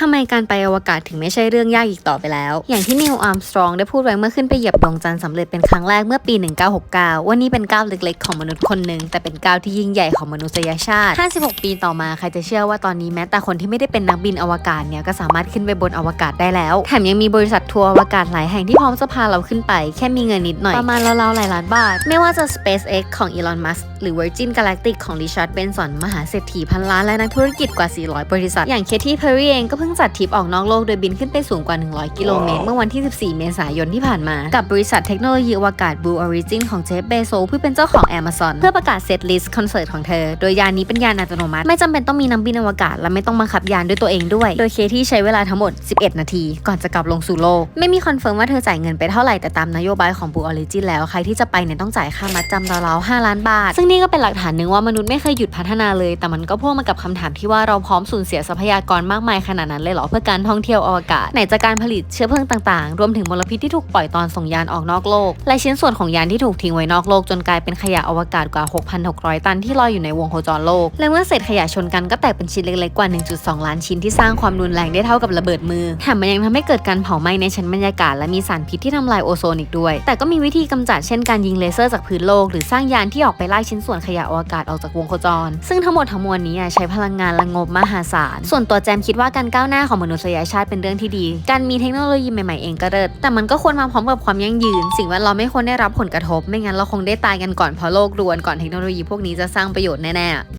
ทำไมการไปอวกาศถึงไม่ใช่เรื่องยากอีกต่อไปแล้ว อย่างที่นิวอาร์มสตรองได้พูดไว้เมื่อขึ้นไปเหยียบดวงจันทร์สำเร็จเป็นครั้งแรกเมื่อปี 1969 ว่านี่เป็นก้าวเล็กๆ ของมนุษย์คนหนึ่งแต่เป็นก้าวที่ยิ่งใหญ่ของมนุษยชาติ 56 ปีต่อมาใครจะเชื่อว่าตอนนี้แม้แต่คนที่ไม่ได้เป็นนักบินอวกาศเนี่ยก็สามารถขึ้นไปบนอวกาศได้แล้วแถมยังมีบริษัททัวร์อวกาศหลายแห่งที่พร้อมจะพาเราขึ้นไป แค่มีเงินนิดหน่อยประมาณราวๆหลายล้านบาท ไม่ว่าจะ SpaceX ของ Elon Musk หรือ Virgin Galactic ของ Richard Branson มหาเศรษฐีพันล้านและนักธุรกิจกว่า 400 บริษัท อย่างเคที่เพอร์รีเองก็เพิ่งจัดทริปออกนอกโลกโดยบินขึ้นไปสูงกว่า 100 กิโลเมตร เมื่อวันที่ 14 เมษายนที่ผ่านมา กับบริษัทเทคโนโลยีอวกาศ Blue Origin ของเจฟเบโซผู้เป็นเจ้าของ Amazon เพื่อประกาศเซตลิสต์คอนเสิร์ตของเธอ โดยยานนี้เป็นยานอัตโนมัติ ไม่จำเป็นต้องมีนักบินอวกาศ และไม่ต้องบังคับยานด้วยตัวเองด้วย โดยเคที่ใช้เวลาทั้งหมด 11 นาที ก่อนจะกลับลงสู่โลก ไม่มีคอนเฟิร์มว่าเธอจ่ายเงินไปเท่าไหร่แต่ตามนโยบายของ Blue Origin แล้วใครที่จะไปเนี่ยต้องจ่ายค่ามัดจำราวๆ5ล้านบาท ซึ่งนี่ก็เป็นหลักฐานหนึ่งว่ามนุษย์ไม่เคยหยุดพัฒนาเลย แต่มันก็พ่วงมากับคำถามที่ว่าเราพร้อมสูญเสียทรัพยากรมากมายขนาดนั้นเลยเหรอเพื่อการท่องเที่ยวอวกาศไหนจะกการผลิตเชื้อเพลิงต่างๆ รวมถึงมลพิษที่ถูกปล่อยตอนส่งยานออกนอกโลก และชิ้นส่วนของยานที่ถูกทิ้งไว้นอกโลกจนกลายเป็นขยะอวกาศกว่า 6,600 ตันที่ลอยอยู่ในวงโคจรโลก และเมื่อเศษขยะชนกันก็แตกเป็นชิ้นเล็กๆกว่า 1.2 ล้านชิ้นที่สร้างความรุนแรงได้เท่ากับระเบิดมือแถมมันยังทำให้เกิดการเผาไหม้ในชั้นบรรยากาศและมีสารพิษที่ทำลายโอโซนอีกด้วย แต่ก็มีวิธีกำจัดเช่นการยิงเลเซอร์จากพื้นโลก หรือสร้างยานที่ออกไปไล่ชิ้นส่วนขยะอวกาศออกจากวงโคจร ซึ่งทั้งหมดทั้งมวลนี้ใช้พลังงานและงบมหาศาลส่วนตัวแจมคิดว่าการก้าวหน้าของมนุษยชาติเป็นเรื่องที่ดี การมีเทคโนโลยีใหม่ๆเองก็เลิศแต่มันก็ควรมาพร้อมกับความยั่งยืน สิ่งแวดล้อมไม่ควรได้รับผลกระทบ ไม่งั้นเราคงได้ตายกันก่อนเพราะโลกรวนก่อนเทคโนโลยีพวกนี้จะสร้างประโยชน์แน่ๆ